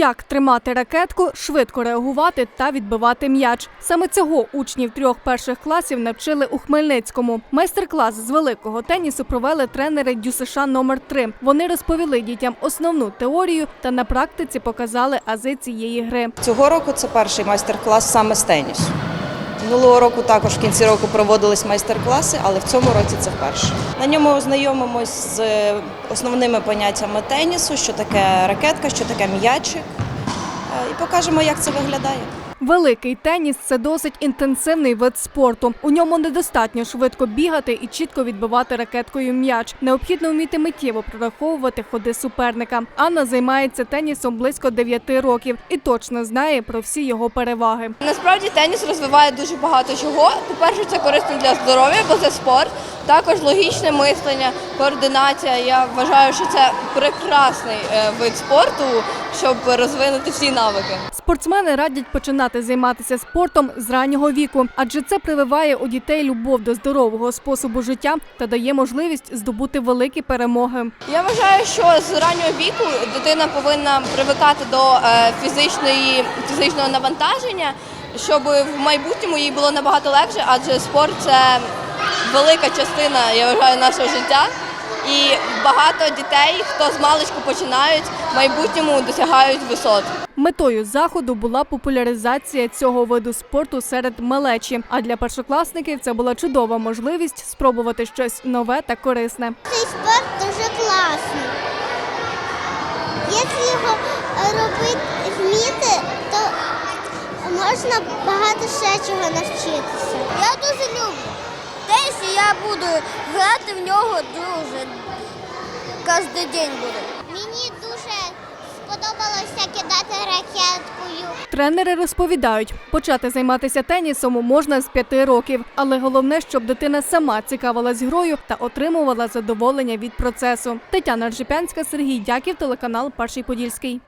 Як тримати ракетку, швидко реагувати та відбивати м'яч. Саме цього учнів трьох перших класів навчили у Хмельницькому. Майстер-клас з великого тенісу провели тренери ДЮСШ номер 3 Вони розповіли дітям основну теорію та на практиці показали ази цієї гри. Цього року це перший майстер-клас саме з тенісу. Минулого року також в кінці року проводились майстер-класи, але в цьому році це вперше. На ньому ознайомимось з основними поняттями тенісу, що таке ракетка, що таке м'ячик, е, і покажемо, як це виглядає. Великий теніс це досить інтенсивний вид спорту. У ньому недостатньо швидко бігати і чітко відбивати ракеткою м'яч. Необхідно вміти миттєво прораховувати ходи суперника. Анна займається тенісом близько 9 років і точно знає про всі його переваги. Насправді теніс розвиває дуже багато чого. По-перше, це корисно для здоров'я, бо це спорт. Також логічне мислення, координація. Я вважаю, що це прекрасний е, вид спорту, щоб розвинути всі навики. Спортсмени радять починати займатися спортом з раннього віку, адже це прививає у дітей любов до здорового способу життя та дає можливість здобути великі перемоги. Я вважаю, що з раннього віку дитина повинна привикати до е, фізичної фізичного навантаження, щоб в майбутньому їй було набагато легше, адже спорт це велика частина, я вважаю, нашого життя. І багато дітей, хто з маличку починають, в майбутньому досягають висот. Метою заходу була популяризація цього виду спорту серед малечі. А для першокласників це була чудова можливість спробувати щось нове та корисне. Цей спорт дуже класний. Якщо його робити вміти, то можна багато ще чого навчитися. Я дуже люблю. Десь я буду грати в нього дуже. Кожен день буду. Мені дуже сподобалося кидати ракеткою. Тренери розповідають, почати займатися тенісом можна з п'яти років, але головне, щоб дитина сама цікавилась грою та отримувала задоволення від процесу. Тетяна Ржепянська, Сергій Дяків, телеканал Перший Подільський.